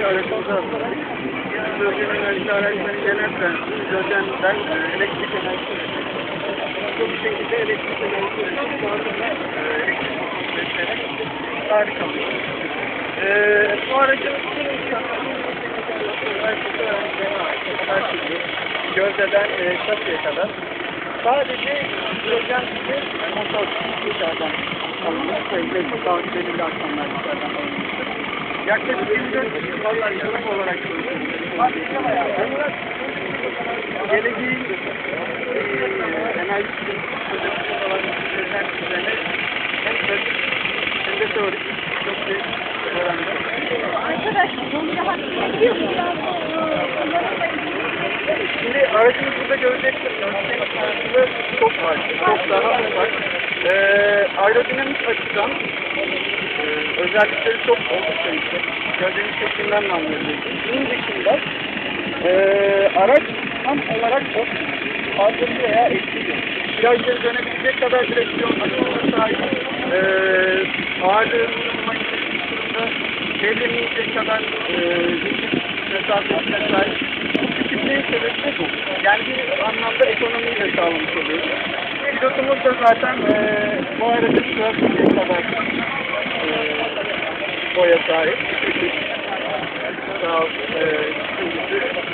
bir aracımız var. Hidrojen enerji araçları genelde hidrojenden e, elektrik enerjisi bu şekilde elektrik enerjisi e, harika oluyor. Ee, e, şasiye kadar sadece hidrojen gibi motor dışarıdan alınmış belli daha belirli aksamlar dışarıdan alınmıştır. Yaklaşık 24 yıl vallahi sınıf olarak geleceğin e, enerji sistemi olan hidrojen üzerine hem pratik hem de teorik çok büyük öğrenmiş Arkadaşlar bunu daha? Şimdi aracımız burada göreceksiniz. Aslında çok var. Çok daha var. Ee, aerodinamik açıdan e, özellikleri çok oldukça yüksek. Gördüğünüz şeklinden de anlayabilirsiniz. Bunun dışında e, araç tam olarak o fazlası veya etkili. Virajları dönebilecek kadar direksiyon açısına sahip. E, ağırlığı tutmayı durumda devlemeyecek kadar e, mesafesine sahip. Bu küçüklüğün sebebi de bu. Yani bir anlamda ekonomiyi de sağlamış oluyoruz. Pilotumuz da zaten e, bu aracı sığabilecek kadar boya sahip. Sağ ol. E,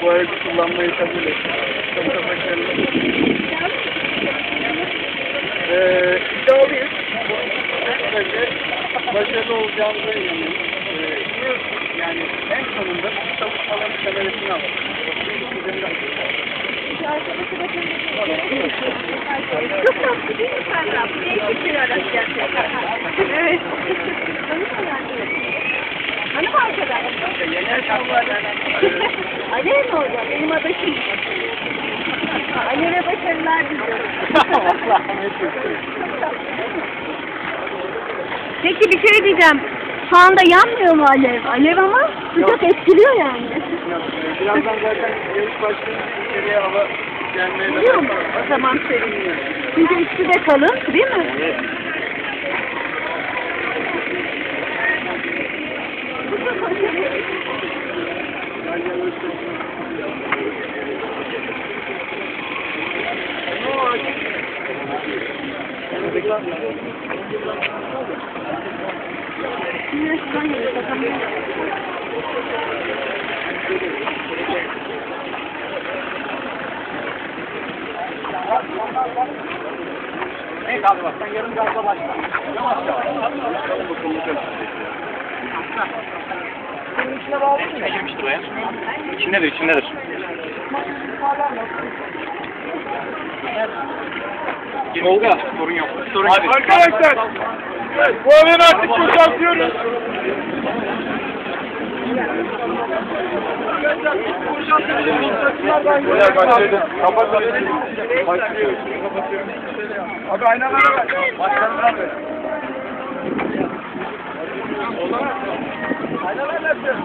bu aracı kullanmayı kabul etti. Çok da başarılı. E, iddialıyız. Böylece başarılı olacağımıza inanıyorum. E, yani en sonunda çalışmaların semeresini alalım. Çok tatlı değil mi Sandra? Değişik bir araç gerçekten. Evet. Alev mi hocam? Benim adaşım. Alev'e başarılar diliyorum. Peki bir şey diyeceğim. Şu anda yanmıyor mu alev? Alev ama sıcak etkiliyor yani. Birazdan zaten yarış başlayınca içeriye hava gelmeye Biliyor mu? O zaman seviniyorum. Çünkü üstü de kalın değil mi? Evet. Evet abi bak sen yarım gazla başla. Yavaş yavaş. Senin içine bağlı mı? Ne? İçindedir, içindedir. Tolga. Sorun yok. Sorun Abi, yok. Arkadaşlar. Bu evini artık boşaltıyoruz. Beyler başlayalım. Kapatın. Başlıyoruz. Abi aynalara ver. Başkanım abi. Aynalar nasıl?